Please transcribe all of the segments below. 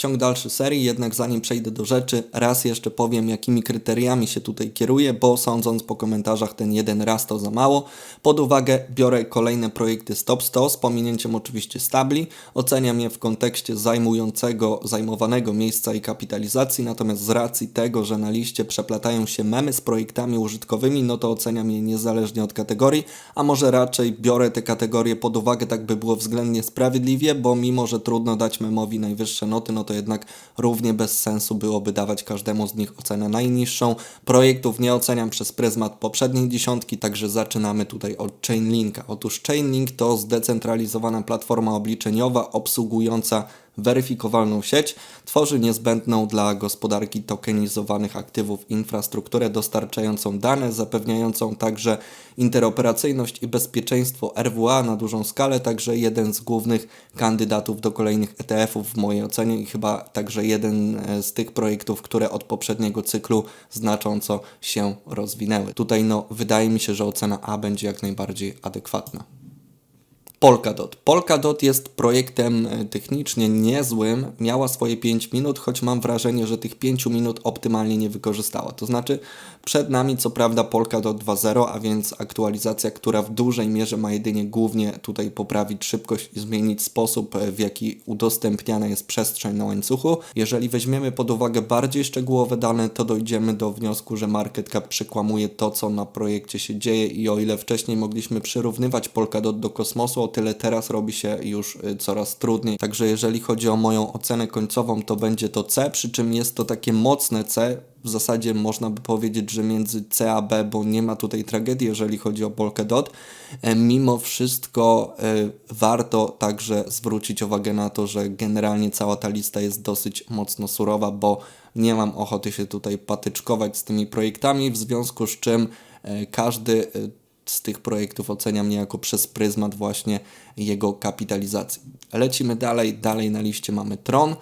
ciąg dalszy serii, jednak zanim przejdę do rzeczy, raz jeszcze powiem, jakimi kryteriami się tutaj kieruję, bo sądząc po komentarzach, ten jeden raz to za mało. Pod uwagę biorę kolejne projekty Stop 100 z pominięciem oczywiście stabli. Oceniam je w kontekście zajmującego, zajmowanego miejsca i kapitalizacji, natomiast z racji tego, że na liście przeplatają się memy z projektami użytkowymi, no to oceniam je niezależnie od kategorii, a może raczej biorę te kategorie pod uwagę, tak by było względnie sprawiedliwie, bo mimo, że trudno dać memowi najwyższe noty, no to jednak równie bez sensu byłoby dawać każdemu z nich ocenę najniższą. Projektów nie oceniam przez pryzmat poprzedniej dziesiątki, także zaczynamy tutaj od Chainlinka. Otóż Chainlink to zdecentralizowana platforma obliczeniowa obsługująca weryfikowalną sieć, tworzy niezbędną dla gospodarki tokenizowanych aktywów infrastrukturę dostarczającą dane, zapewniającą także interoperacyjność i bezpieczeństwo RWA na dużą skalę, także jeden z głównych kandydatów do kolejnych ETF-ów w mojej ocenie i chyba także jeden e, z tych projektów, które od poprzedniego cyklu znacząco się rozwinęły. Tutaj no, wydaje mi się, że ocena A będzie jak najbardziej adekwatna. Polkadot. Polkadot jest projektem e, technicznie niezłym, miała swoje 5 minut, choć mam wrażenie, że tych 5 minut optymalnie nie wykorzystała. To znaczy, przed nami co prawda Polkadot 2.0, a więc aktualizacja, która w dużej mierze ma jedynie głównie tutaj poprawić szybkość i zmienić sposób, e, w jaki udostępniana jest przestrzeń na łańcuchu. Jeżeli weźmiemy pod uwagę bardziej szczegółowe dane, to dojdziemy do wniosku, że market cap przekłamuje to, co na projekcie się dzieje i o ile wcześniej mogliśmy przyrównywać Polkadot do kosmosu, tyle teraz robi się już y, coraz trudniej. Także jeżeli chodzi o moją ocenę końcową, to będzie to C, przy czym jest to takie mocne C. W zasadzie można by powiedzieć, że między C a B, bo nie ma tutaj tragedii, jeżeli chodzi o Polkadot. E, mimo wszystko e, warto także zwrócić uwagę na to, że generalnie cała ta lista jest dosyć mocno surowa, bo nie mam ochoty się tutaj patyczkować z tymi projektami, w związku z czym e, każdy z tych projektów oceniam niejako przez pryzmat właśnie jego kapitalizacji. Lecimy dalej, dalej na liście mamy Tron.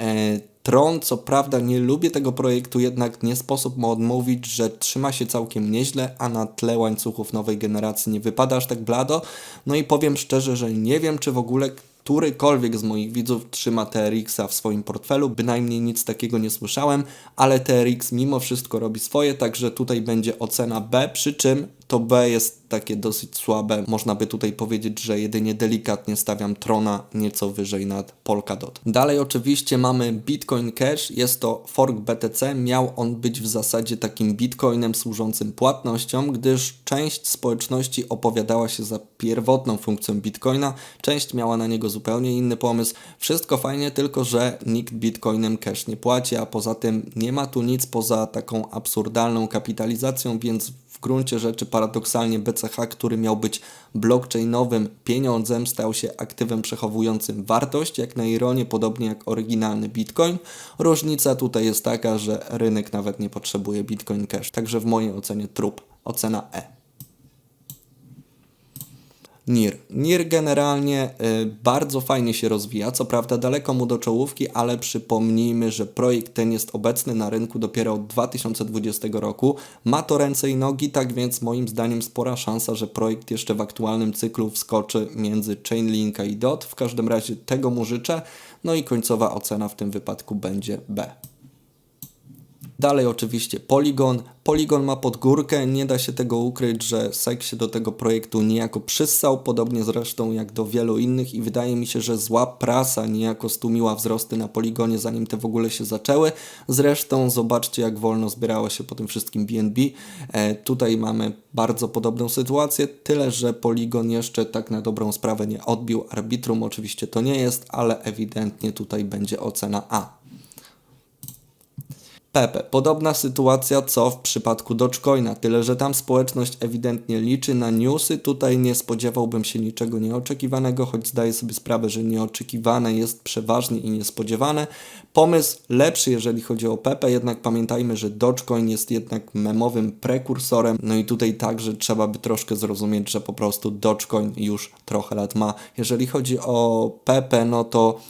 E, Tron, co prawda nie lubię tego projektu, jednak nie sposób mu odmówić, że trzyma się całkiem nieźle, a na tle łańcuchów nowej generacji nie wypada aż tak blado. No i powiem szczerze, że nie wiem, czy w ogóle którykolwiek z moich widzów trzyma TRX-a w swoim portfelu, bynajmniej nic takiego nie słyszałem, ale TRX mimo wszystko robi swoje, także tutaj będzie ocena B, przy czym to B jest takie dosyć słabe. Można by tutaj powiedzieć, że jedynie delikatnie stawiam Trona nieco wyżej nad Polkadot. Dalej oczywiście mamy Bitcoin Cash. Jest to fork BTC. Miał on być w zasadzie takim bitcoinem służącym płatnością, gdyż część społeczności opowiadała się za pierwotną funkcją bitcoina, część miała na niego zupełnie inny pomysł. Wszystko fajnie, tylko że nikt bitcoinem cash nie płaci, a poza tym nie ma tu nic poza taką absurdalną kapitalizacją, więc w gruncie rzeczy paradoksalnie BCH, który miał być blockchainowym pieniądzem, stał się aktywem przechowującym wartość, jak na ironię, podobnie jak oryginalny Bitcoin. Różnica tutaj jest taka, że rynek nawet nie potrzebuje Bitcoin Cash, także w mojej ocenie trup, ocena E. NIR. NIR generalnie y, bardzo fajnie się rozwija, co prawda daleko mu do czołówki, ale przypomnijmy, że projekt ten jest obecny na rynku dopiero od 2020 roku. Ma to ręce i nogi, tak więc moim zdaniem spora szansa, że projekt jeszcze w aktualnym cyklu wskoczy między Chainlinka i DOT. W każdym razie tego mu życzę. No i końcowa ocena w tym wypadku będzie B. Dalej oczywiście Polygon. Polygon ma podgórkę, nie da się tego ukryć, że SEC się do tego projektu niejako przyssał, podobnie zresztą jak do wielu innych i wydaje mi się, że zła prasa niejako stłumiła wzrosty na Poligonie, zanim te w ogóle się zaczęły. Zresztą zobaczcie, jak wolno zbierało się po tym wszystkim BNB. E, tutaj mamy bardzo podobną sytuację, tyle że Polygon jeszcze tak na dobrą sprawę nie odbił arbitrum, oczywiście to nie jest, ale ewidentnie tutaj będzie ocena A. Pepe. Podobna sytuacja co w przypadku Dogecoina, tyle że tam społeczność ewidentnie liczy na newsy, tutaj nie spodziewałbym się niczego nieoczekiwanego, choć zdaję sobie sprawę, że nieoczekiwane jest przeważnie i niespodziewane. Pomysł lepszy, jeżeli chodzi o Pepe, jednak pamiętajmy, że Dogecoin jest jednak memowym prekursorem, no i tutaj także trzeba by troszkę zrozumieć, że po prostu Dogecoin już trochę lat ma. Jeżeli chodzi o Pepe, no to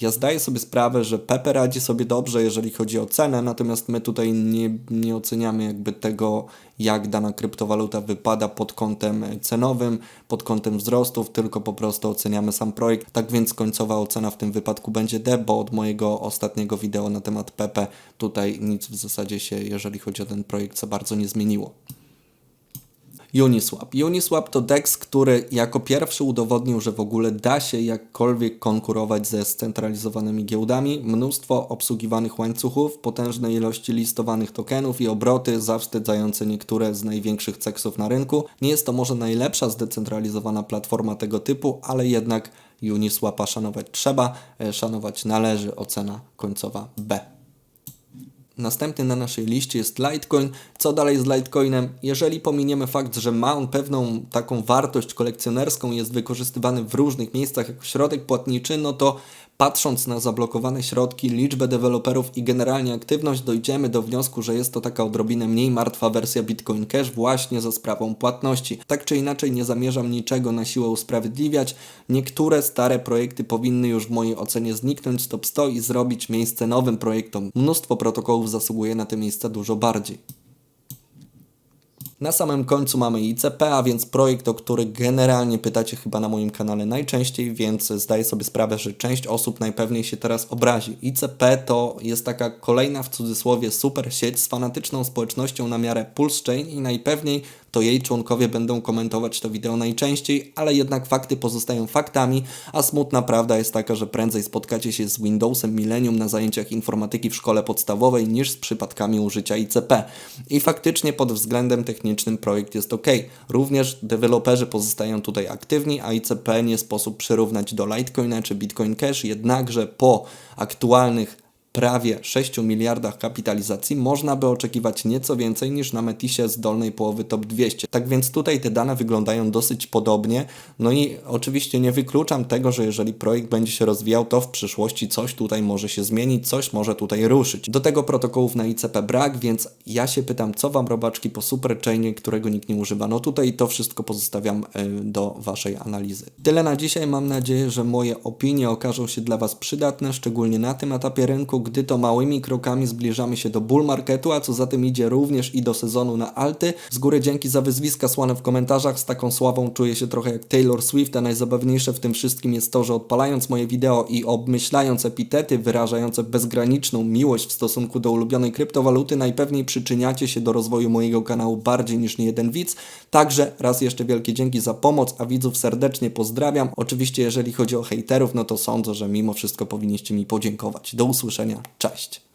Ja zdaję sobie sprawę, że Pepe radzi sobie dobrze, jeżeli chodzi o cenę, natomiast my tutaj nie, nie oceniamy jakby tego, jak dana kryptowaluta wypada pod kątem cenowym, pod kątem wzrostów, tylko po prostu oceniamy sam projekt. Tak więc końcowa ocena w tym wypadku będzie D, bo od mojego ostatniego wideo na temat Pepe tutaj nic w zasadzie się, jeżeli chodzi o ten projekt, za bardzo nie zmieniło. Uniswap. Uniswap to DEX, który jako pierwszy udowodnił, że w ogóle da się jakkolwiek konkurować ze scentralizowanymi giełdami. Mnóstwo obsługiwanych łańcuchów, potężne ilości listowanych tokenów i obroty zawstydzające niektóre z największych ceksów na rynku. Nie jest to może najlepsza zdecentralizowana platforma tego typu, ale jednak Uniswapa szanować trzeba, e, szanować należy. Ocena końcowa B. Następny na naszej liście jest Litecoin. Co dalej z Litecoinem? Jeżeli pominiemy fakt, że ma on pewną taką wartość kolekcjonerską, jest wykorzystywany w różnych miejscach jako środek płatniczy, no to patrząc na zablokowane środki, liczbę deweloperów i generalnie aktywność, dojdziemy do wniosku, że jest to taka odrobinę mniej martwa wersja Bitcoin Cash właśnie za sprawą płatności. Tak czy inaczej nie zamierzam niczego na siłę usprawiedliwiać. Niektóre stare projekty powinny już w mojej ocenie zniknąć z top 100 i zrobić miejsce nowym projektom. Mnóstwo protokołów zasługuje na te miejsca dużo bardziej. Na samym końcu mamy ICP, a więc projekt, o który generalnie pytacie chyba na moim kanale najczęściej, więc zdaję sobie sprawę, że część osób najpewniej się teraz obrazi. ICP to jest taka kolejna w cudzysłowie super sieć z fanatyczną społecznością na miarę Pulse Chain i najpewniej to jej członkowie będą komentować to wideo najczęściej, ale jednak fakty pozostają faktami, a smutna prawda jest taka, że prędzej spotkacie się z Windowsem Millennium na zajęciach informatyki w szkole podstawowej niż z przypadkami użycia ICP. I faktycznie pod względem technicznym projekt jest ok. Również deweloperzy pozostają tutaj aktywni, a ICP nie sposób przyrównać do Litecoina czy Bitcoin Cash, jednakże po aktualnych prawie 6 miliardach kapitalizacji można by oczekiwać nieco więcej niż na Metisie z dolnej połowy top 200. Tak więc tutaj te dane wyglądają dosyć podobnie. No i oczywiście nie wykluczam tego, że jeżeli projekt będzie się rozwijał, to w przyszłości coś tutaj może się zmienić, coś może tutaj ruszyć. Do tego protokołów na ICP brak, więc ja się pytam, co Wam robaczki po superchainie, którego nikt nie używa. No tutaj to wszystko pozostawiam y, do Waszej analizy. Tyle na dzisiaj. Mam nadzieję, że moje opinie okażą się dla Was przydatne, szczególnie na tym etapie rynku, gdy to małymi krokami zbliżamy się do bull marketu, a co za tym idzie również i do sezonu na alty. Z góry dzięki za wyzwiska słane w komentarzach, z taką sławą czuję się trochę jak Taylor Swift, a najzabawniejsze w tym wszystkim jest to, że odpalając moje wideo i obmyślając epitety wyrażające bezgraniczną miłość w stosunku do ulubionej kryptowaluty, najpewniej przyczyniacie się do rozwoju mojego kanału bardziej niż niejeden widz. Także raz jeszcze wielkie dzięki za pomoc, a widzów serdecznie pozdrawiam. Oczywiście jeżeli chodzi o hejterów, no to sądzę, że mimo wszystko powinniście mi podziękować. Do usłyszenia. Cześć.